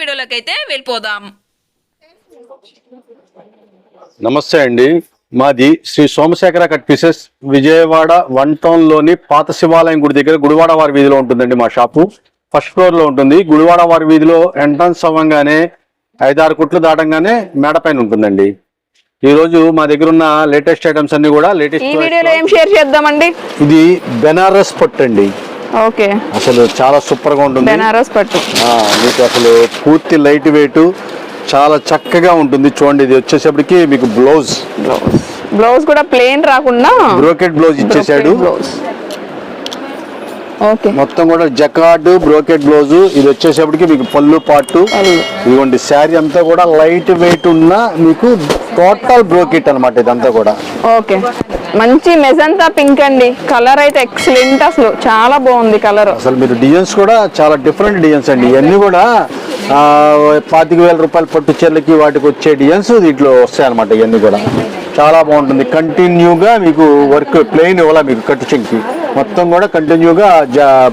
వీడియోలోకి అయితే వెళ్ళిపోదాం. నమస్తే అండి. మాది Shri Somashekhara cut pieces Vijayawada one టౌన్లోని పాత శివాలయం గుడి దగ్గర గుడివాడ వారి వీధిలో ఉంటుందండి మా షాపు. ఫస్ట్ ఫ్లోర్లో ఉంటుంది. గుడివాడ వారి వీధిలో ఎంట్రన్స్ అవ్వగానే ఐదారు కుట్లు దాటంగానే మేడ పైన ఉంటుందండి. ఈ రోజు మా దగ్గర ఉన్న లేటెస్ట్ ఐటమ్స్ అన్ని కూడా ఈ లేటెస్ట్ వీడియోలో ఏం షేర్ చేద్దామండి? ఇది బెనారస్ పట్టు అండి ఓకే. అసలు చాలా సూపర్గా ఉంటుంది. బెనారస్ పట్టు. మీకు అసలు పూర్తి లైట్ వెయిట్ చాలా చక్కగా ఉంటుంది. చూడండి ఇది వచ్చేసప్పటికి మీకు బ్లౌజ్. బ్లౌజ్. కూడా ప్లెయిన్ రాకుండా బ్రోకెట్ బ్లౌజ్ ఇచ్చేసాడు. ఓకే. మొత్తం కూడా జకార్డ్ బ్రోకెట్ బ్లౌజ్. ఇది వచ్చేసప్పటికి మీకు పళ్ళు పాటు. ఇదిగోండి శారీ అంతా కూడా లైట్ వెయిట్ ఉన్న మీకు టోటల్ బ్రోకెట్ అన్నమాట ఇదంతా కూడా. ఓకే. మంచి మెజంతా పింక్ అండి. కలర్ అయితే ఎక్సలెంట్ అసలు. చాలా బాగుంది కలర్. అసలు మీరు డిజైన్స్ కూడా చాలా డిఫరెంట్ డిజైన్స్ అండి. ఇవన్నీ కూడా పాతిక వేల రూపాయల పట్టు చీరలకి వాటికి వచ్చే డిజైన్స్ దీంట్లో వస్తాయి అనమాట ఇవన్నీ కూడా. చాలా బాగుంటుంది. కంటిన్యూగా మీకు వర్క్ ప్లెయిన్ ఇవ్వాల మీకు కట్టు చెంకి మొత్తం కూడా కంటిన్యూగా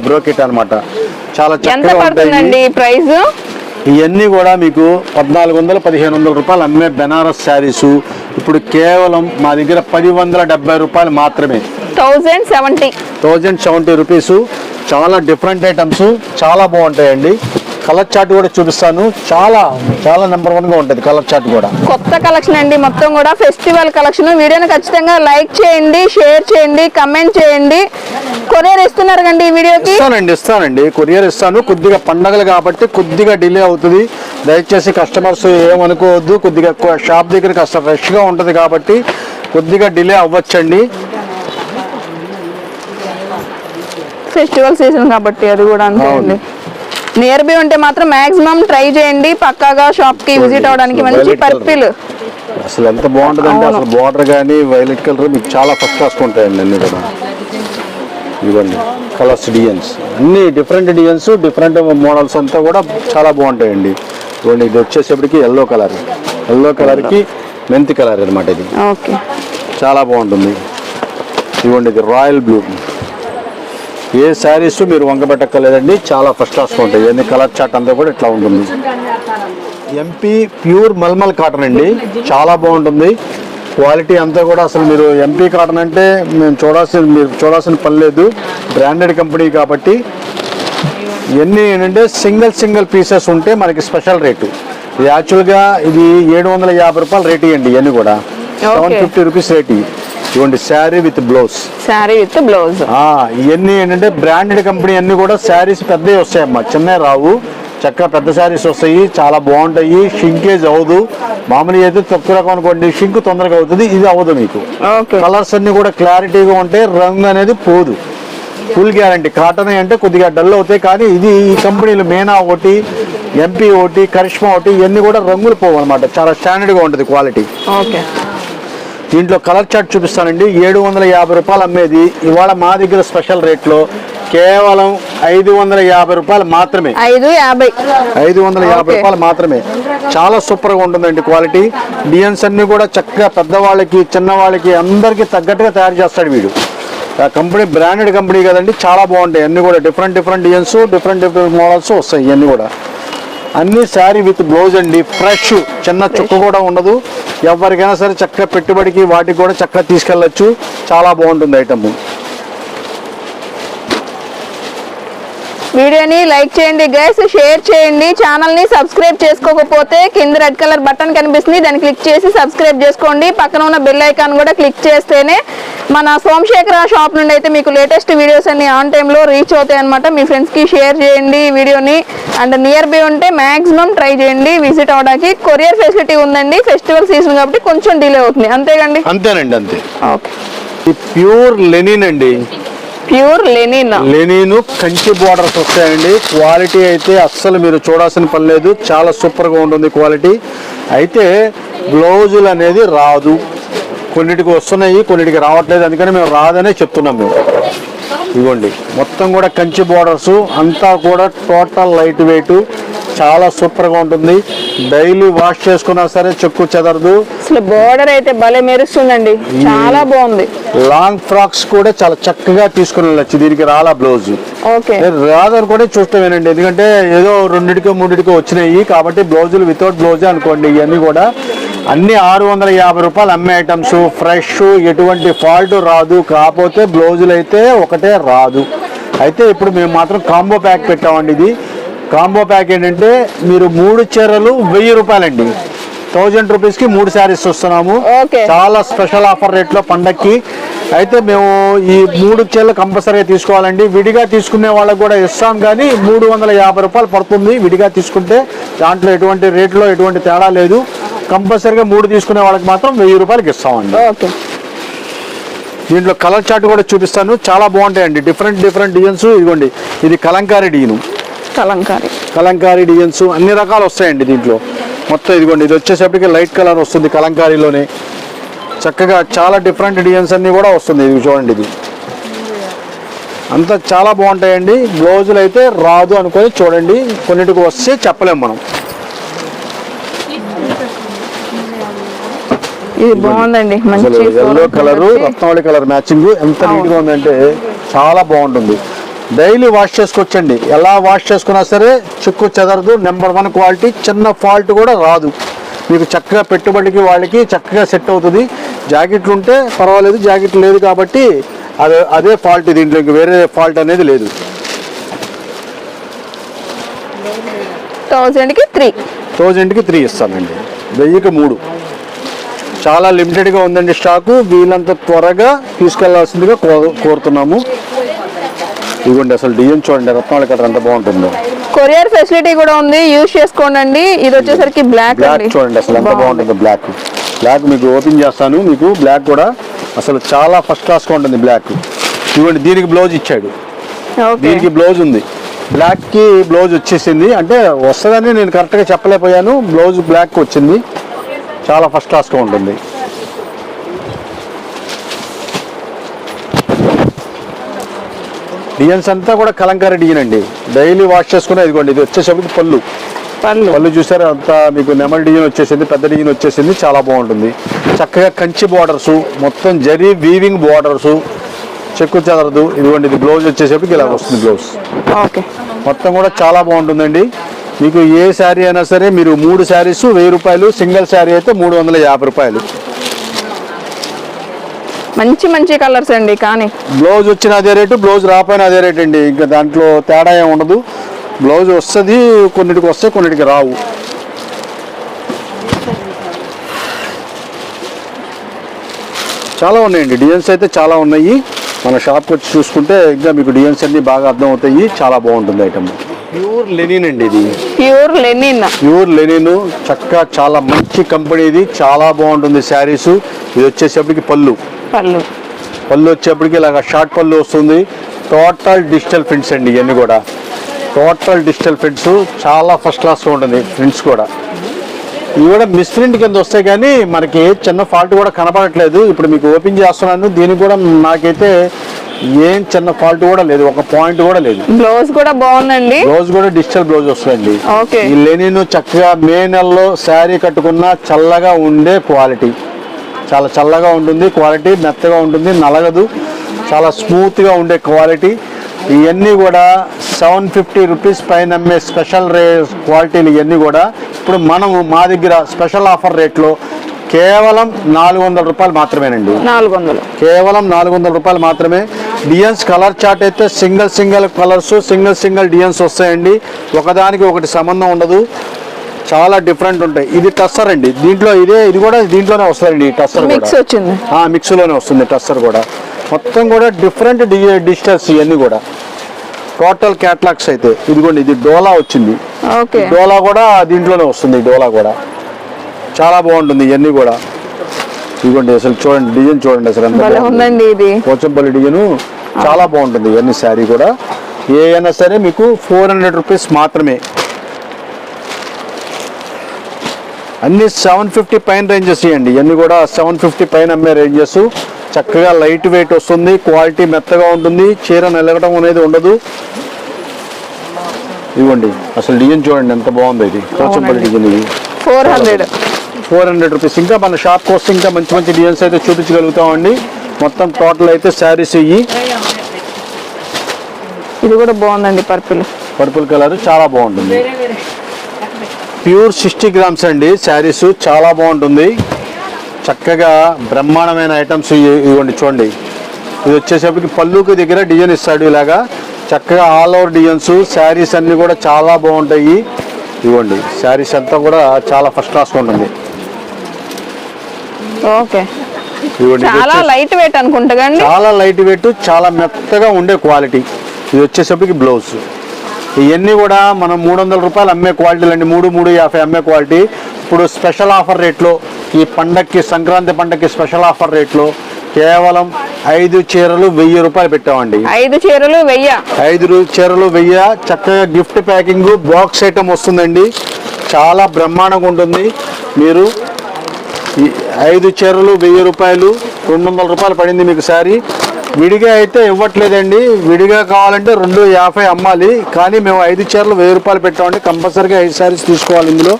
బ్రోకెట్ అన్నమాట. చాలా చక్కగా ఉంటాయి. ప్రైస్ ఇవన్నీ కూడా మీకు పద్నాలుగు వందల పదిహేను వందల రూపాయలు అమ్మే బెనారస్ శారీస్. ఇప్పుడు కేవలం మా దగ్గర పది వందల డెబ్బై రూపాయలు మాత్రమే. Thousand seventy. Thousand seventy rupees. చాలా డిఫరెంట్ ఐటమ్స్. చాలా బాగుంటాయండి. కలర్ చార్ట్ కూడా చూపిస్తాను. చాలా చాలా నెంబర్ వన్గా ఉంటుంది కలర్ చార్ట్ కూడా. కొత్త కలెక్షన్ అండి. మొత్తం కూడా ఫెస్టివల్ కలెక్షన్ వీడియోని ఖచ్చితంగా లైక్ చేయండి షేర్ చేయండి కమెంట్ చేయండి. కొరియర్ ఇస్తున్నారు కండి ఈ వీడియోకి? ఇస్తానండి ఇస్తానండి. కొరియర్ ఇస్తాను. కొద్దిగా పండగలు కాబట్టి కొద్దిగా డిలే అవుతుంది. దయచేసి కస్టమర్స్ ఏమనుకోవద్దు. కొద్దిగా షాప్ దగ్గర కాస్త ఫ్రెష్గా ఉంటుంది కాబట్టి కొద్దిగా డిలే అవ్వచ్చండి. ఫెస్టివల్ సీజన్ కాబట్టి అది కూడా అంతే అండి. నియర్ బై ఉంటే మాత్రం మాక్సిమం ట్రై చేయండి. పక్కాగా షాప్కి విజిట్ అవడానికి మంచి. పర్పిల్. అసలు ఎంత బాగుంటుందంటే అసలు బార్డర్ కానీ వైలెట్ కలర్ మీకు చాలా ఫస్ట్ క్లాస్ ఉంటాయండి అన్ని కూడా. ఇవ్వండి కలర్స్ డిజైన్స్ అన్ని డిఫరెంట్ డిజైన్స్ డిఫరెంట్ మోడల్స్ అంతా కూడా చాలా బాగుంటాయండి. ఇవ్వండి ఇది వచ్చేసేపటికి ఎల్లో కలర్ ఎల్లో కలర్కి మెంతి కలర్ అనమాట ఇది. ఓకే చాలా బాగుంటుంది. ఇవ్వండి ఇది రాయల్ బ్లూ ఏ శారీస్ మీరు వంకబెట్టక్కర్లేదండి చాలా ఫస్ట్ క్లాస్గా ఉంటాయి. ఎన్ని కలర్ చాట్ అంతా కూడా ఇట్లా ఉంటుంది. ఎంపీ ప్యూర్ మల్మల్ కాటన్ అండి. చాలా బాగుంటుంది. క్వాలిటీ అంతా కూడా అసలు మీరు ఎంపీ కాటన్ అంటే మేము చూడాల్సిన మీరు చూడాల్సిన పని లేదు. బ్రాండెడ్ కంపెనీ కాబట్టి ఇవన్నీ ఏంటంటే సింగిల్ సింగిల్ పీసెస్ ఉంటే మనకి స్పెషల్ రేటు ఇది యాక్చువల్గా ఇది ఏడు వందల యాభై రూపాయలు రేట్ ఇవ్వండి ఇవన్నీ కూడా. సెవెన్ ఫిఫ్టీ రూపీస్ రేట్ ఇవ్వండి sari with blouse. Sari with blouse. ఇవన్నీ ఏంటంటే బ్రాండెడ్ కంపెనీ అన్ని కూడా శారీస్ పెద్దవి వస్తాయమ్మా. చిన్నవి రావు. చక్కగా పెద్ద శారీస్ వస్తాయి. చాలా బాగుంటాయి. షింకేజ్ అవ్వదు. మామూలుగా అయితే తక్కువ రకం అనుకోండి షింక్ తొందరగా అవుతుంది. ఇది అవ్వదు మీకు. కలర్స్ అన్ని కూడా క్లారిటీగా ఉంటాయి రంగు అనేది పోదు. ఫుల్ గ్యారంటీ కాటన్ అంటే కొద్దిగా డల్ అవుతాయి. కానీ ఇది ఈ కంపెనీలు మేనా ఒకటి ఎంపీ ఒకటి కరిష్మా ఒకటి ఇవన్నీ కూడా రంగులు పోవు అనమాట చాలా స్టాండర్డ్గా ఉంటుంది క్వాలిటీ ఓకే. దీంట్లో కలర్ చార్ట్ చూపిస్తానండి. ఏడు వందల యాభై రూపాయలు అమ్మేది. ఇవాళ మా దగ్గర స్పెషల్ రేట్లో కేవలం ఐదు వందల యాభై రూపాయలు మాత్రమే. ఐదు యాభై. ఐదు వందల యాభై. రూపాయలు మాత్రమే. చాలా సూపర్గా ఉంటుందండి క్వాలిటీ. డిజైన్స్ అన్ని కూడా చక్కగా పెద్దవాళ్ళకి చిన్నవాళ్ళకి అందరికీ తగ్గట్టుగా తయారు చేస్తాడు వీడు. ఆ కంపెనీ బ్రాండెడ్ కంపెనీ కదండి. చాలా బాగుంటాయి. అన్ని కూడా different different designs different different models వస్తాయి ఇవన్నీ కూడా. అన్ని శారీ విత్ బ్లౌజ్ అండి. ఫ్రెష్ చిన్న చుక్క కూడా ఉండదు. ఎవరికైనా సరే చక్కగా పెట్టుబడికి వాటికి కూడా చక్కగా తీసుకెళ్ళచ్చు. చాలా బాగుంటుంది ఐటమ్. వీడియోని లైక్ చేయండి గైస్ షేర్ చేయండి. ఛానల్ని సబ్స్క్రైబ్ చేసుకోకపోతే కింద రెడ్ కలర్ బటన్ కనిపిస్తుంది. దాన్ని క్లిక్ చేసి సబ్స్క్రైబ్ చేసుకోండి. పక్కన ఉన్న బెల్ ఐకాన్ కూడా క్లిక్ చేస్తేనే మన సోమశేఖర షాప్ నుండి అయితే మీకు లేటెస్ట్ వీడియోస్ అన్ని ఆన్ టైంలో రీచ్ అవుతాయి అనమాట మీ ఫ్రెండ్స్కి షేర్ చేయండి ఈ వీడియోని అండ్ నియర్ బై ఉంటే మాక్సిమం ట్రై చేయండి. విజిట్ అవడానికి కొరియర్ ఫెసిలిటీ ఉందండి. ఫెస్టివల్ సీజన్ కాబట్టి కొంచెం డిలే అవుతుంది. అంతేకండి అంతేనండి అంతే. ఓకే ప్యూర్ లెనిన్ అండి. Pure linen. Linen Kanchi borders వస్తాయండి. క్వాలిటీ అయితే అస్సలు మీరు చూడాల్సిన పని లేదు. చాలా సూపర్గా ఉంటుంది క్వాలిటీ. అయితే బ్లౌజులు అనేది రాదు. కొన్నిటికి వస్తున్నాయి కొన్నిటికి రావట్లేదు. అందుకని మేము రాదనే చెప్తున్నాం మేము. ఇదిగోండి మొత్తం కూడా కంచి బోర్డర్స్. అంతా కూడా టోటల్ లైట్ వెయిట్. చాలా సూపర్గా ఉంటుంది. డైలీ వాష్ చేసుకున్నా సరే చెక్కు చెదరదు. అసలు బోర్డర్ అయితే భలే మెరుస్తుందండి. చాలా బాగుంది. లాంగ్ ఫ్రాక్స్ కూడా చాలా చక్కగా తీసుకుని వెళ్ళచ్చు. దీనికి రాలా బ్లౌజ్. ఓకే. రాదని కూడా చూస్తామేనండి ఎందుకంటే ఏదో రెండింటికో మూడింటికో వచ్చినాయి. కాబట్టి బ్లౌజులు వితౌట్ బ్లౌజే అనుకోండి ఇవన్నీ కూడా. అన్ని ఆరు వందల యాభై రూపాయలు అమ్మే ఐటమ్స్. ఫ్రెష్ ఎటువంటి ఫాల్ట్ రాదు. కాకపోతే బ్లౌజులు అయితే ఒకటే రాదు. అయితే ఇప్పుడు మేము మాత్రం కాంబో ప్యాక్ పెట్టామండి ఇది. కాంబో ప్యాక్ ఏంటంటే మీరు మూడు చీరలు వెయ్యి రూపాయలండి. థౌజండ్ రూపీస్కి మూడు శారీస్ వస్తున్నాము. ఓకే. చాలా స్పెషల్ ఆఫర్ రేట్లో పండక్కి. అయితే మేము ఈ మూడు చీరలు కంపల్సరీగా తీసుకోవాలండి. విడిగా తీసుకునే వాళ్ళకి కూడా ఇస్తాం కానీ మూడు వందల యాభై రూపాయలు పడుతుంది. విడిగా తీసుకుంటే దాంట్లో ఎటువంటి రేట్లో ఎటువంటి తేడా లేదు. కంపల్సరీగా మూడు తీసుకునే వాళ్ళకి మాత్రం వెయ్యి రూపాయలకి ఇస్తామండి. ఓకే. దీంట్లో కలర్ చార్ట్ కూడా చూపిస్తాను. చాలా బాగుంటాయండి. Different different designs. ఇదిగోండి. ఇది కలంకారీ డిజైన్. కలంకారీ. కలంకారీ డిజైన్స్ అన్ని రకాలు వస్తాయండి దీంట్లో. మొత్తం ఇదిగోండి ఇది వచ్చేసప్పటికి లైట్ కలర్ వస్తుంది కలంకారీలోనే. చక్కగా చాలా డిఫరెంట్ డిజైన్స్ అన్ని కూడా వస్తుంది ఇది చూడండి ఇది. అంతా చాలా బాగుంటాయండి. బ్లౌజులు అయితే రాదు అనుకొని చూడండి కొన్నిటికి వస్తే చెప్పలేం మనం. ఇది బాగుందండి మంచి yellow colour Ratnavali colour matching ఎంత నీట్గా ఉందంటే చాలా బాగుంటుంది. డైలీ వాష్ చేసుకోవచ్చండి ఎలా వాష్ చేసుకున్నా సరే చిక్కు చెదరదు నెంబర్ వన్ క్వాలిటీ చిన్న ఫాల్ట్ కూడా రాదు. మీకు చక్కగా పెట్టుబడికి వాళ్ళకి చక్కగా సెట్ అవుతుంది. జాకెట్లు ఉంటే పర్వాలేదు జాకెట్ లేదు కాబట్టి అదే అదే ఫాల్ట్ దీంట్లో ఇంక వేరే ఫాల్ట్ అనేది లేదు. థౌజండ్కి త్రీ. థౌజండ్కి త్రీ ఇస్తానండి. వెయ్యికి మూడు. చాలా లిమిటెడ్గా ఉందండి స్టాకు. వీలంత త్వరగా తీసుకెళ్ళాల్సిందిగా కోరుతున్నాము. ఇదిగోండి అసలు డిజైన్ చూడండి రత్నాల కలర్ ఎంత బాగుంటుందో. కొరియర్ ఫెసిలిటీ కూడా ఉంది యూజ్ చేసుకోండి ఇది వచ్చేసరికి బ్లాక్ బ్లాక్ చూడండి అసలు ఎంత. బాగుంటుందో బ్లాక్ బ్లాక్ మీకు ఓపెన్ చేస్తాను మీకు బ్లాక్ కూడా అసలు చాలా ఫస్ట్ క్లాస్గా ఉంటుంది బ్లాక్ ఇదిగోండి దీనికి బ్లౌజ్ ఇచ్చాడు. ఓకే దీనికి బ్లౌజ్ ఉంది. బ్లాక్కి బ్లౌజ్ వచ్చేసింది. అంటే వస్తుందని నేను కరెక్ట్గా చెప్పలేకపోయాను. బ్లౌజ్ బ్లాక్ వచ్చింది. చాలా ఫస్ట్ క్లాస్గా ఉంటుంది. డిజైన్స్ అంతా కూడా కలంకారీ డిజైన్ అండి. డైలీ వాష్ చేసుకునే ఇదిగోండి ఇది వచ్చేసరికి పళ్ళు. పళ్ళు. పళ్ళు చూసారా అంత మీకు నెమల్ డిజైన్ వచ్చేసింది పెద్ద డిజైన్ వచ్చేసింది చాలా బాగుంటుంది. చక్కగా కంచి బార్డర్స్ మొత్తం జరీ వీవింగ్ బార్డర్స్. చెక్కు చెదరదు ఇదిగోండి ఇది బ్లౌజ్ వచ్చేసరికి ఇలా వస్తుంది బ్లౌజ్. ఓకే. మొత్తం కూడా చాలా బాగుంటుందండి. మీకు ఏ శారీ అయినా సరే మీరు మూడు శారీస్ వెయ్యి రూపాయలు సింగిల్ శారీ అయితే మూడు వందల యాభై రూపాయలు. మంచి మంచి కలర్స్ అండి కానీ. బ్లౌజ్ వచ్చిన అదే రేటు బ్లౌజ్ రాపోయిన అదే రేట్ అండి. ఇంకా దాంట్లో తేడా ఏమి ఉండదు. బ్లౌజ్ వస్తుంది కొన్నిటికి వస్తే కొన్నిటికి రావు. చాలా ఉన్నాయండి. డిజైన్స్ అయితే చాలా ఉన్నాయి. మన షాప్కి వచ్చి చూసుకుంటే ఇంకా మీకు డిజైన్స్ అన్ని బాగా అర్థం అవుతాయి చాలా బాగుంటుంది ఐటమ్. ప్యూర్ లెనిన్ అండి ఇది. Pure linen. Pure linen. చక్కగా చాలా మంచి కంపెనీ ఇది చాలా బాగుంటుంది శారీస్. ఇది వచ్చేసప్పటికి పళ్ళు. పళ్ళు. పళ్ళు వచ్చేప్పటికి ఇలాగ షార్ట్ పళ్ళు వస్తుంది. టోటల్ డిజిటల్ ప్రింట్స్ అండి ఇవన్నీ కూడా. టోటల్ డిజిటల్ ప్రింట్స్ చాలా ఫస్ట్ క్లాస్గా ఉంటుంది ప్రింట్స్ కూడా. ఇవి కూడా మిస్ప్రింట్ కింద వస్తాయి కానీ మనకి చిన్న ఫాల్ట్ కూడా కనపడట్లేదు. ఇప్పుడు మీకు ఓపెన్ చేస్తున్నాను. దీనికి కూడా నాకైతే ఏం చిన్న ఫాల్ట్ కూడా లేదు. ఒక పాయింట్ కూడా లేదు. బ్లౌజ్ కూడా బాగుందండి. బ్లౌజ్ కూడా డిజిటల్ బ్లౌజ్ వస్తుందండి. ఓకే. ఈ లెనిన్ చక్కగా మే నెలలో శారీ కట్టుకున్న చల్లగా ఉండే క్వాలిటీ చాలా చల్లగా ఉంటుంది క్వాలిటీ మెత్తగా ఉంటుంది నలగదు. చాలా స్మూత్గా ఉండే క్వాలిటీ. ఇవన్నీ కూడా సెవెన్ ఫిఫ్టీ రూపీస్ పైన అమ్మే స్పెషల్ రే క్వాలిటీలు ఇవన్నీ కూడా ఇప్పుడు మనం మా దగ్గర స్పెషల్ ఆఫర్ రేట్లో కేవలం నాలుగు వందల రూపాయలు మాత్రమేనండి. నాలుగు వందలు. కేవలం నాలుగు వందల రూపాయలు మాత్రమే. డిజైన్స్ కలర్ చార్ట్ అయితే single single colours single single designs వస్తాయండి. ఒకదానికి ఒకటి సంబంధం ఉండదు. చాలా డిఫరెంట్ ఉంటాయి. ఇది టస్సర్ అండి. దీంట్లో ఇదే ఇది కూడా దీంట్లోనే వస్తాయండి ఈ టస్సర్ మిక్స్ వచ్చింది. ఆ మిక్స్లోనే వస్తుంది టస్సర్ కూడా. మొత్తం కూడా డిఫరెంట్ డిజిటల్స్ ఇవన్నీ కూడా. టోటల్ క్యాట్లాగ్స్ అయితే. ఇదిగోండి ఇది డోలా వచ్చింది. ఓకే. డోలా కూడా దీంట్లోనే వస్తుంది డోలా కూడా. చాలా బాగుంటుంది ఇవన్నీ కూడా. ఇదిగోండి అసలు చూడండి డిజైన్ చూడండి అసలు. ఉందండి ఇది. పోచంపల్లి డిజైన్ చాలా బాగుంటుంది ఇవన్నీ శారీ కూడా. ఏ అయినా సరే మీకు ఫోర్ హండ్రెడ్ రూపీస్ మాత్రమే. అన్ని సెవెన్ ఫిఫ్టీ పైన రేంజెస్ ఇవ్వండి ఇవన్నీ కూడా సెవెన్ ఫిఫ్టీ పైన అమ్మే రేంజెస్ చక్కగా లైట్ వెయిట్ వస్తుంది. క్వాలిటీ మెత్తగా ఉంటుంది. చీర నలగడం అనేది ఉండదు. ఇవ్వండి. అసలు డిజైన్ చూడండి ఎంత బాగుంది ఇది. కోచంపల్లి డిజైన్ ఇది. Four hundred four hundred rupees ఇంకా మన షాప్కి వస్తే ఇంకా మంచి మంచి డిజైన్స్ అయితే చూపించగలుగుతామండి. మొత్తం టోటల్ అయితే శారీస్ ఇవి ఇది కూడా బాగుందండి పర్పుల్ పర్పుల్ కలర్ చాలా బాగుంటుంది. ప్యూర్ సిక్స్టీ గ్రామ్స్ అండి. శారీస్ చాలా బాగుంటుంది. చక్కగా బ్రహ్మాండమైన ఐటమ్స్ ఇవ్వండి చూడండి. ఇది వచ్చేసరికి పళ్ళుకి దగ్గర డిజైన్ ఇస్తాడు ఇలాగా. చక్కగా ఆల్ ఓవర్ డిజైన్స్ శారీస్ అన్ని కూడా చాలా బాగుంటాయి. ఇవ్వండి. శారీస్ అంతా కూడా చాలా ఫస్ట్ క్లాస్గా ఉంటుంది. ఓకే. చాలా లైట్ వెయిట్ అనుకుంటా చాలా లైట్ వెయిట్ చాలా మెత్తగా ఉండే క్వాలిటీ ఇది వచ్చేసరికి బ్లౌజ్ ఇవన్నీ కూడా మనం మూడు వందల రూపాయలు అమ్మే క్వాలిటీలు అండి. మూడు మూడు యాభై అమ్మే క్వాలిటీ. ఇప్పుడు స్పెషల్ ఆఫర్ రేట్లో ఈ పండక్కి సంక్రాంతి పండక్కి స్పెషల్ ఆఫర్ రేట్లో కేవలం ఐదు చీరలు వెయ్యి రూపాయలు పెట్టామండి. ఐదు చీరలు వెయ్య. ఐదు చీరలు వెయ్యి. చక్కగా గిఫ్ట్ ప్యాకింగ్ బాక్స్ ఐటమ్ వస్తుందండి. చాలా బ్రహ్మాండంగా ఉంటుంది. మీరు ఐదు చీరలు వెయ్యి రూపాయలు రెండు వందల రూపాయలు పడింది మీకు శారీ. విడిగా అయితే ఇవ్వట్లేదండి. విడిగా కావాలంటే రెండు యాభై అమ్మాలి. కానీ మేము ఐదు చీరలు వెయ్యి రూపాయలు పెట్టామండి. కంపల్సరీగా ఐదు శారీస్ తీసుకోవాలి ఇందులో.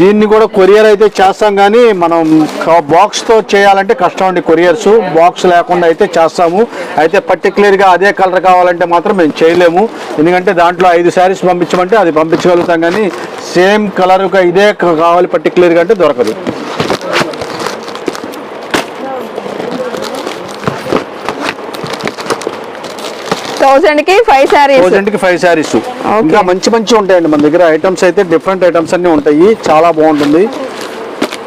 దీన్ని కూడా కొరియర్ అయితే చేస్తాం కానీ మనం బాక్స్తో చేయాలంటే కష్టం అండి కొరియర్స్. బాక్స్ లేకుండా అయితే చేస్తాము. అయితే పర్టికులర్గా అదే కలర్ కావాలంటే మాత్రం మేము చేయలేము. ఎందుకంటే దాంట్లో ఐదు శారీస్ పంపించమంటే అది పంపించగలుగుతాం కానీ సేమ్ కలర్గా ఇదే కావాలి పర్టికులర్గా అంటే దొరకదు. థౌసండ్కి ఫైవ్ శారీస్ థౌజండ్కి ఫైవ్ శారీస్ ఇంకా మంచి మంచి ఉంటాయండి మన దగ్గర. ఐటమ్స్ అయితే డిఫరెంట్ ఐటమ్స్ అన్నీ ఉంటాయి. చాలా బాగుంటుంది.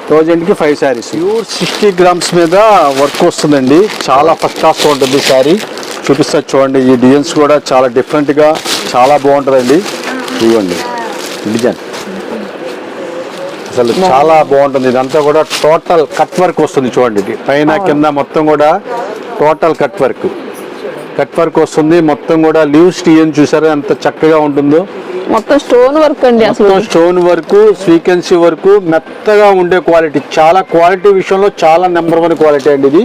థౌజండ్కి five sarees pure sixty grams మీద వర్క్ వస్తుందండి. చాలా ఫస్ట్ క్లాస్ ఉంటుంది శారీ చూపిస్తా చూడండి. ఈ డిజైన్స్ కూడా చాలా డిఫరెంట్గా చాలా బాగుంటుందండి. ఇవ్వండి డిజైన్ అసలు చాలా బాగుంటుంది. ఇదంతా కూడా టోటల్ కట్ వర్క్ వస్తుంది చూడండి. ఇది పైన కింద మొత్తం కూడా total cut work cut work వస్తుంది. మొత్తం కూడా లీవ్స్ టీయన్ చూసారా? ఎంత చక్కగా ఉంటుందో. మొత్తం స్టోన్ వర్క్ అండి అసలు. మొత్తం స్టోన్ వర్క్ సీక్వెన్సీ వర్క్ మెత్తగా ఉండే క్వాలిటీ. చాలా క్వాలిటీ విషయంలో చాలా నెంబర్ వన్ క్వాలిటీ అండి ఇది.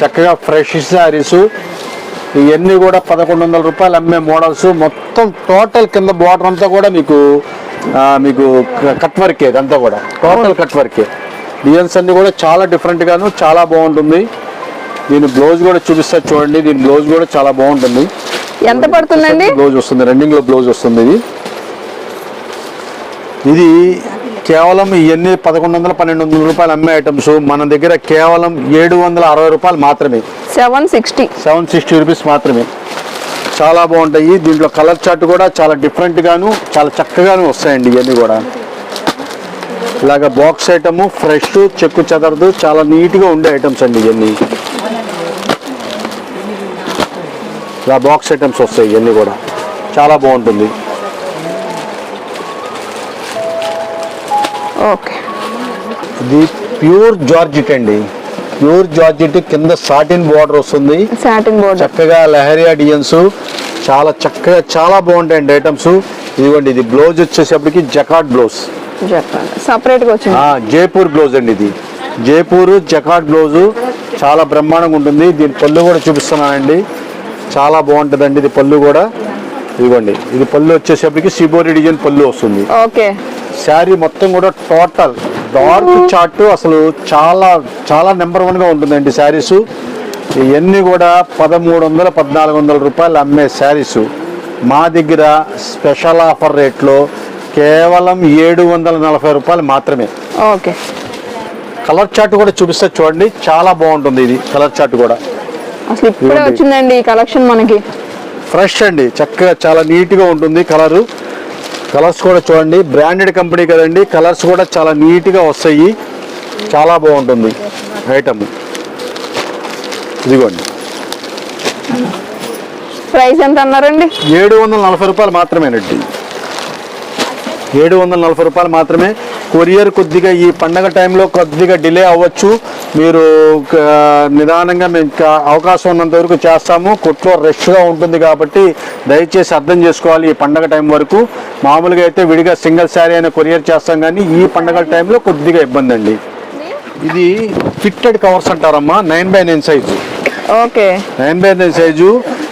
చక్కగా ఫ్రెష్ శారీస్. ఇవన్నీ కూడా పదకొండు వందల రూపాయలు అమ్మే మోడల్స్. మొత్తం టోటల్ కింద బార్డర్ అంతా కూడా మీకు మీకు కట్ వర్కే ఇదంతా కూడా. టోటల్ కట్ వర్కే. డిజైన్స్ అన్ని కూడా చాలా డిఫరెంట్ గాను చాలా బాగుంటుంది. దీని బ్లౌజ్ కూడా చూపిస్తా చూడండి. దీని బ్లౌజ్ కూడా చాలా బాగుంటుంది. ఎంత పడుతుందండి? బ్లౌజ్ వస్తుంది. రన్నింగ్లో బ్లౌజ్ వస్తుంది ఇది. ఇది కేవలం ఇవన్నీ పదకొండు వందల పన్నెండు వందల రూపాయలు అమ్మే ఐటమ్స్ మన దగ్గర కేవలం ఏడు వందల అరవై రూపాయలు మాత్రమే. Seven sixty. Seven sixty rupees మాత్రమే. చాలా బాగుంటాయి. దీంట్లో కలర్ చార్ట్ కూడా చాలా డిఫరెంట్ గాను చాలా చక్కగాను వస్తాయండి ఇవన్నీ కూడా. ఇలాగ బాక్స్ ఐటమ్ ఫ్రెష్ చెక్కు చెదరదు. చాలా నీట్గా ఉండే ఐటమ్స్ అండి ఇవన్నీ. ఇలా బాక్స్ ఐటమ్స్ వస్తాయి ఇవన్నీ కూడా. చాలా బాగుంటుంది. ఓకే. ఇది ప్యూర్ జార్జిట్ అండి. ప్యూర్ జార్జిట్ కింద సాటిన్ బార్డర్ వస్తుంది. Satin border. చక్కగా లహరియా డిజైన్స్ చాలా చక్కగా చాలా బాగుంటాయండి ఐటమ్స్ ఇదిగోండి ఇది బ్లౌజ్ వచ్చేసప్పటికి జకాట్ బ్లౌజ్ సపరేట్గా వచ్చింది. జైపూర్ బ్లౌజ్ అండి ఇది. జైపూర్ జకాట్ బ్లౌజ్ చాలా బ్రహ్మాండంగా ఉంటుంది. దీని పళ్ళు కూడా చూపిస్తున్నానండి. చాలా బాగుంటుందండి ఇది పళ్ళు కూడా. ఇదిగోండి ఇది పళ్ళు వచ్చేసప్పటికి సిబోరి డిజైన్ పళ్ళు వస్తుంది. ఓకే. శారీ మొత్తం కూడా టోటల్ డార్క్ చార్ట్ అసలు చాలా చాలా నెంబర్ వన్గా ఉంటుందండి శారీస్. ఇవన్నీ కూడా పదమూడు వందల పద్నాలుగు వందల రూపాయలు అమ్మే శారీస్. మా దగ్గర స్పెషల్ ఆఫర్ రేట్లో కేవలం ఏడు వందల నలభై రూపాయలు మాత్రమే. ఓకే. కలర్ చార్ట్ కూడా చూపిస్తే చూడండి చాలా బాగుంటుంది ఇది కలర్ చార్ట్ కూడా. అసలు ఇప్పుడే. వచ్చిందండి ఈ కలెక్షన్ మనకి. ఫ్రెష్ అండి. చక్కగా చాలా నీట్గా ఉంటుంది కలరు. కలర్స్ కూడా చూడండి. బ్రాండెడ్ కంపెనీ కదండి. కలర్స్ కూడా చాలా నీట్గా వస్తాయి. చాలా బాగుంటుంది ఐటమ్. ఇదిగోండి. ప్రైస్ ఎంత అన్నారండి? ఏడు వందల నలభై రూపాయలు మాత్రమేనండి. ఏడు వందల నలభై రూపాయలు మాత్రమే. కొరియర్ కొద్దిగా ఈ పండగ టైంలో కొద్దిగా డిలే అవ్వచ్చు. మీరు నిదానంగా మేము అవకాశం ఉన్నంత వరకు చేస్తాము. కొట్లో రష్గా ఉంటుంది కాబట్టి దయచేసి అర్థం చేసుకోవాలి ఈ పండగ టైం వరకు. మామూలుగా అయితే విడిగా సింగిల్ శారీ అయినా కొరియర్ చేస్తాం కానీ ఈ పండగ టైంలో కొద్దిగా ఇబ్బంది అండి. ఇది fitted covers అంటారమ్మా nine by nine size. Okay. Nine by nine size.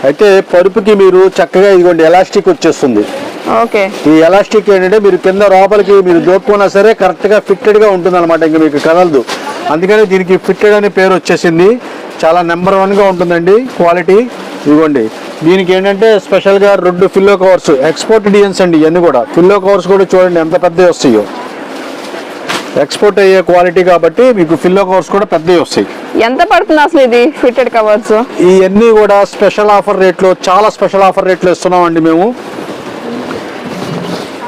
అయితే పరుపుకి మీరు చక్కగా ఇదిగోండి ఎలాస్టిక్ వచ్చేస్తుంది. ఓకే. ఈ ఎలాస్టిక్ ఏంటంటే మీరు కింద లోపలికి మీరు దోపుకున్నా సరే కరెక్ట్గా ఫిట్టెడ్గా ఉంటుంది అనమాట ఇంకా మీకు కదలదు. అందుకని దీనికి ఫిట్టెడ్ అనే పేరు వచ్చేసింది. చాలా నెంబర్ వన్గా ఉంటుందండి క్వాలిటీ. ఇదిగోండి. దీనికి ఏంటంటే స్పెషల్గా రెండు ఫిల్లో కవర్స్ ఎక్స్పోర్ట్ డిజైన్స్ అండి ఇవన్నీ కూడా. ఫిల్లో కవర్స్ కూడా చూడండి ఎంత పెద్దవి వస్తాయో. ఎక్స్పోర్ట్ అయ్యే క్వాలిటీ కాబట్టి మీకు ఫిల్లో కవర్స్ కూడా పెద్దవి వస్తాయి. ఎంత పడుతుంది అసలు ఇది ఫిట్టెడ్ కవర్స్? ఇవన్నీ కూడా స్పెషల్ ఆఫర్ రేట్లో చాలా స్పెషల్ ఆఫర్ రేట్లో ఇస్తున్నామండి మేము.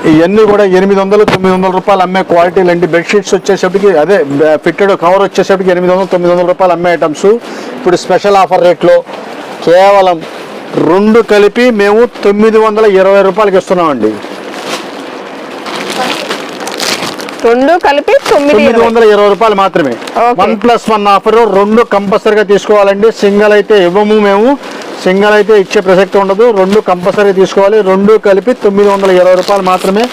ఇవన్నీ కూడా ఎనిమిది వందలు తొమ్మిది వందల రూపాయలు అమ్మే క్వాలిటీలు అండి బెడ్షీట్స్ వచ్చేసప్పటికి అదే ఫిట్టెడ్ కవర్ వచ్చేసప్పటికి ఎనిమిది వందలు తొమ్మిది వందల రూపాయలు అమ్మే ఐటమ్స్ ఇప్పుడు స్పెషల్ ఆఫర్ రేట్లో కేవలం రెండు కలిపి మేము తొమ్మిది వందల ఇరవై రూపాయలకి ఇస్తున్నామండి. రెండు కలిపి తొమ్మిది. వందల ఇరవై రూపాయలు మాత్రమే. వన్ ప్లస్ వన్ ఆఫర్ రెండు కంపల్సరీగా తీసుకోవాలండి. సింగల్ అయితే ఇవ్వము మేము. సింగల్ అయితే ఇచ్చే ప్రసక్తి ఉండదు. రెండు కంపల్సరీ తీసుకోవాలి. రెండు కలిపి తొమ్మిది వందల ఇరవై రూపాయలు మాత్రమే.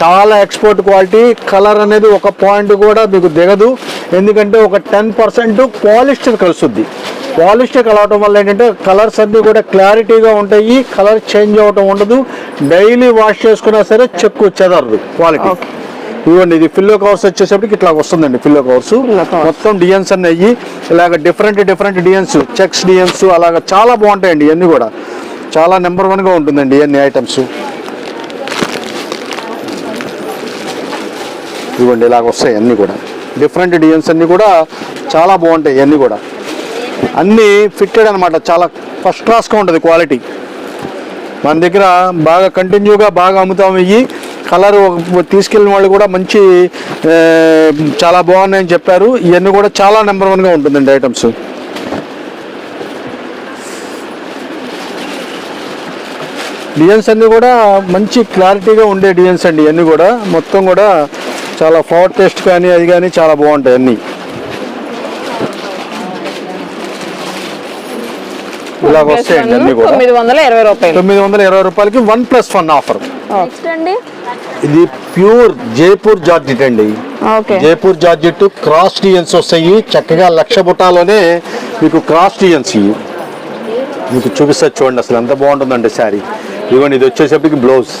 చాలా ఎక్స్పోర్ట్ క్వాలిటీ. కలర్ అనేది ఒక పాయింట్ కూడా మీకు దిగదు. ఎందుకంటే ఒక టెన్ పర్సెంట్ పాలిస్టర్ కలుస్తుంది. పాలిస్టర్ కలవటం వల్ల ఏంటంటే కలర్స్ అన్నీ కూడా క్లారిటీగా ఉంటాయి. కలర్ చేంజ్ అవ్వటం ఉండదు. డైలీ వాష్ చేసుకున్నా సరే చెక్కు చెదరదు క్వాలిటీ. ఇవ్వండి ఇది ఫిల్లో కవర్స్ వచ్చేసరికి ఇట్లా వస్తుందండి ఫిల్లో కవర్స్. మొత్తం డిజైన్స్ అన్నీ ఇలాగ different different designs checks designs అలాగ చాలా బాగుంటాయండి ఇవన్నీ కూడా. చాలా నెంబర్ వన్గా ఉంటుందండి ఇవన్నీ ఐటమ్స్ ఇవ్వండి ఇలాగ వస్తాయి అన్నీ కూడా. డిఫరెంట్ డిజైన్స్ అన్నీ కూడా చాలా బాగుంటాయి ఇవన్నీ కూడా. అన్నీ ఫిట్టెడ్ అనమాట చాలా ఫస్ట్ క్లాస్గా ఉంటుంది క్వాలిటీ మన దగ్గర బాగా కంటిన్యూగా బాగా అమ్ముతాం ఇవి కలర్ తీసుకెళ్ళిన వాళ్ళు కూడా మంచి చాలా బాగున్నాయని చెప్పారు. ఇవన్నీ కూడా చాలా నెంబర్ వన్గా ఉంటుందండి ఐటమ్స్ డిజైన్స్ అన్నీ కూడా మంచి క్లారిటీగా ఉండే డిజైన్స్ అండి ఇవన్నీ కూడా. మొత్తం కూడా చాలా పవర్ టెస్ట్ కానీ అది కానీ చాలా బాగుంటాయి అన్నీ. ఇలాగ వస్తాయండి అన్నీ కూడా. తొమ్మిది వందల ఇరవై రూపాయలకి one plus one offer. Next అండి? ఇది ప్యూర్ జైపూర్ జార్జెట్ అండి. Okay. Jaipur georgette cross designs వస్తాయి. చక్కగా లక్ష బుటాలోనే మీకు క్రాస్ ఇవి. మీకు చూపిస్తా చూడండి అసలు ఎంత బాగుంటుందండి శారీ. ఇవ్వండి ఇది వచ్చేసరికి బ్లౌజ్.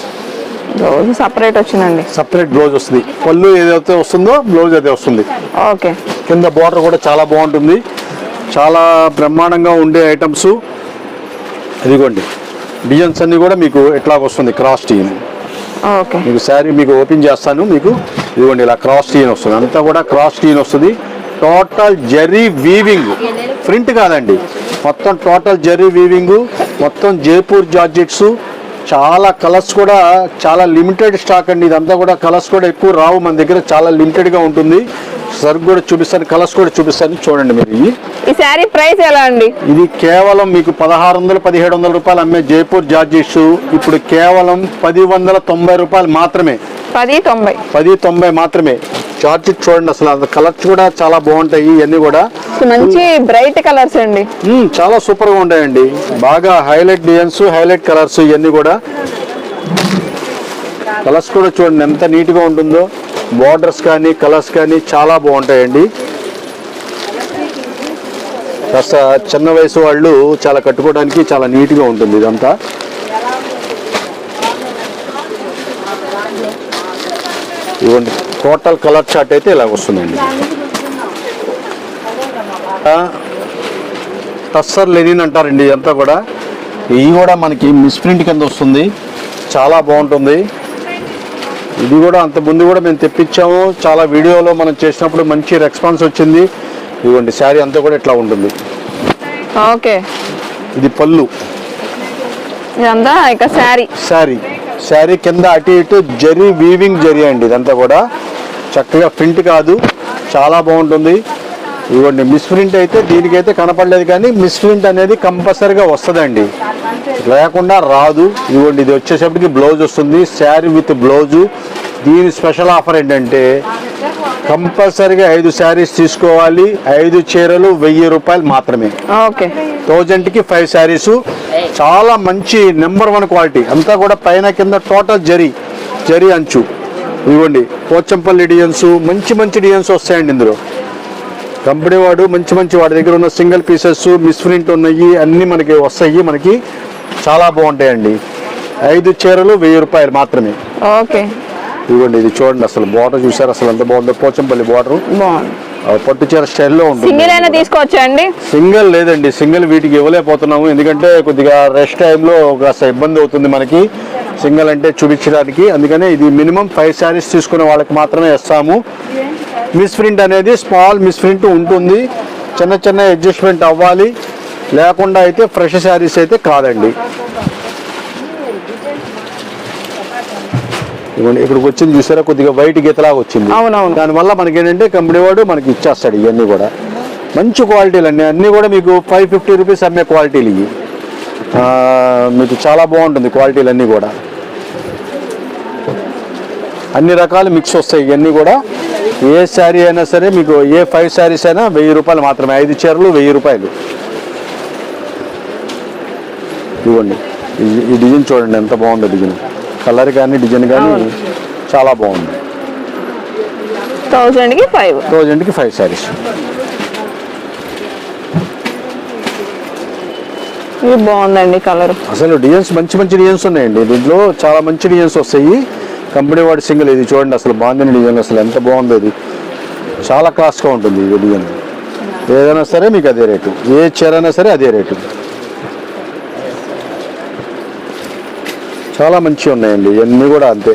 రోజు సపరేట్ వచ్చిందండి. సపరేట్ బ్లౌజ్ వస్తుంది. పళ్ళు ఏదైతే వస్తుందో బ్లౌజ్ అదే వస్తుంది. ఓకే. కింద బార్డర్ కూడా చాలా బాగుంటుంది. చాలా బ్రహ్మాండంగా ఉండే ఐటమ్స్. ఇదిగోండి. డిజైన్స్ అన్ని కూడా మీకు ఎట్లా వస్తుంది క్రాస్ డిజైన్ ఓకే. మీకు శారీ మీకు ఓపెన్ చేస్తాను మీకు ఇదిగోండి ఇలా క్రాస్ టీన్ వస్తుంది. అంతా కూడా క్రాస్ టీన్ వస్తుంది. టోటల్ జెర్రీ వీవింగ్ ప్రింట్ కాదండి. మొత్తం టోటల్ జెర్రీ వీవింగ్ మొత్తం జైపూర్ జార్జెట్స్ చాలా కలర్స్ కూడా చాలా లిమిటెడ్ స్టాక్ అండి. ఇదంతా కూడా కలర్స్ కూడా ఎక్కువ రావు. మన దగ్గర చాలా లిమిటెడ్గా ఉంటుంది. సరుకు కూడా చూపిస్తాను కలర్స్ కూడా చూపిస్తాను. చూడండి మీరు ఇవి. ఈ శారీ ప్రైస్ ఎలా అండి? ఇది కేవలం మీకు పదహారు వందలు పదిహేడు వందల రూపాయలు అమ్మే జైపూర్ జార్జెట్స్. ఇప్పుడు కేవలం పది వందల తొంభై రూపాయలు మాత్రమే. పది తొంభై. పది తొంభై మాత్రమే. జార్జెట్ చూడండి అసలు కలర్స్ కూడా చాలా బాగుంటాయి ఇవన్నీ కూడా. మంచి బ్రైట్ కలర్స్ అండి. చాలా సూపర్గా ఉంటాయండి. బాగా హైలైట్ డిజైన్స్ హైలైట్ కలర్స్ ఇవన్నీ కూడా. కలర్స్ కూడా చూడండి ఎంత నీట్గా ఉంటుందో. బార్డర్స్ కానీ కలర్స్ కానీ చాలా బాగుంటాయండి. కాస్త చిన్న వయసు వాళ్ళు చాలా కట్టుకోవడానికి చాలా నీట్గా ఉంటుంది ఇదంతా. ఇవ్వండి. టోటల్ కలర్ చార్ట్ అయితే ఇలా వస్తుందండి. టస్సర్ లెనిన్ అంటారండి ఇదంతా కూడా. ఇవి కూడా మనకి మిస్ప్రింట్ కింద వస్తుంది. చాలా బాగుంటుంది. ఇది కూడా అంత ముందు కూడా మేము తెప్పించాము. చాలా వీడియోలో మనం చేసినప్పుడు మంచి రెస్పాన్స్ వచ్చింది. ఇదిగోండి శారీ అంతా కూడా ఇట్లా ఉంటుంది. ఓకే. ఇది పళ్ళు. శారీ. శారీ. శారీ కింద అటు ఇటు జరీ వీవింగ్ జరీ అండి ఇదంతా కూడా. చక్కగా ప్రింట్ కాదు చాలా బాగుంటుంది. ఇవ్వండి మిస్ ప్రింట్ అయితే దీనికైతే కనపడలేదు కానీ మిస్ ప్రింట్ అనేది కంపల్సరీగా వస్తుందండి. లేకుండా రాదు. ఇవ్వండి ఇది వచ్చేసప్పటికి బ్లౌజ్ వస్తుంది శారీ విత్ బ్లౌజు. దీని స్పెషల్ ఆఫర్ ఏంటంటే కంపల్సరీగా ఐదు శారీస్ తీసుకోవాలి. ఐదు చీరలు వెయ్యి రూపాయలు మాత్రమే. ఓకే. థౌజండ్కి ఫైవ్ శారీస్. చాలా మంచి నెంబర్ వన్ క్వాలిటీ. అంతా కూడా పైన కింద టోటల్ జరీ జరీ అంచు. ఇవ్వండి పోచంపల్లి డిజైన్స్ మంచి మంచి డిజైన్స్ వస్తాయండి ఇందులో. కంపెనీ వాడు మంచి మంచి వాడి దగ్గర ఉన్న సింగిల్ పీసెస్ మిస్ప్రింట్ ఉన్నాయి అన్నీ మనకి వస్తాయి మనకి చాలా బాగుంటాయండి. ఐదు చీరలు వెయ్యి రూపాయలు మాత్రమే. ఓకే. ఇవ్వండి ఇది చూడండి అసలు బార్డర్ చూసారు అసలు ఎంత బాగుందో పోచంపల్లి బార్డర్. పట్టు చీర స్టైల్లో ఉంటుంది. సింగిల్ అయినా తీసుకోవచ్చా అండి? సింగిల్ లేదండి సింగిల్ వీటికి ఇవ్వలేకపోతున్నాము ఎందుకంటే కొద్దిగా రెస్ట్ టైంలో కాస్త ఇబ్బంది అవుతుంది మనకి. సింగిల్ అంటే చూపించడానికి. అందుకనే ఇది మినిమం ఫైవ్ శారీస్ తీసుకునే వాళ్ళకి మాత్రమే ఇస్తాము. మిస్ ప్రింట్ అనేది స్మాల్ మిస్ ప్రింట్ ఉంటుంది. చిన్న చిన్న అడ్జస్ట్మెంట్ అవ్వాలి. లేకుండా అయితే ఫ్రెష్ శారీస్ అయితే కాదండి. ఇక్కడికి వచ్చింది చూసారా? కొద్దిగా వైట్ గీతలాగా వచ్చింది. అవునవును. దానివల్ల మనకి ఏంటంటే కంపెనీ వాడు మనకి ఇచ్చేస్తాడు ఇవన్నీ కూడా. మంచి క్వాలిటీలు అన్నీ అన్నీ కూడా మీకు ఫైవ్ ఫిఫ్టీ రూపీస్ అమ్మే క్వాలిటీలు ఇవి. మీకు చాలా బాగుంటుంది క్వాలిటీలు అన్నీ కూడా. అన్ని రకాల మిక్స్ వస్తాయి ఇవన్నీ కూడా. ఏ శారీ అయినా సరే మీకు ఏ ఫైవ్ శారీస్ అయినా వెయ్యి రూపాయలు మాత్రమే. ఐదు చీరలు వెయ్యి రూపాయలు. ఇవ్వండి. ఈ- డిజైన్ చూడండి ఎంత బాగుందో డిజైన్. కలర్ కానీ డిజైన్ కానీ చాలా బాగుంది. థౌజండ్కి ఫైవ్. థౌజండ్కి ఫైవ్ శారీస్. ఇది బాగుందండి కలర్. అసలు డిజైన్స్ మంచి మంచి డిజైన్స్ ఉన్నాయండి. దీంట్లో చాలా మంచి డిజైన్స్ వస్తాయి. కంపెనీ వాడి సింగిల్ ఇది చూడండి అసలు బాగుంది డిజైన్ అసలు ఎంత బాగుందో ఇది. చాలా క్లాస్గా ఉంటుంది ఇది డిజైన్. ఏదైనా సరే మీకు అదే రేటు. ఏ చీర అయినా సరే అదే రేటు. చాలా మంచిగా ఉన్నాయండి. ఇవన్నీ కూడా అంతే.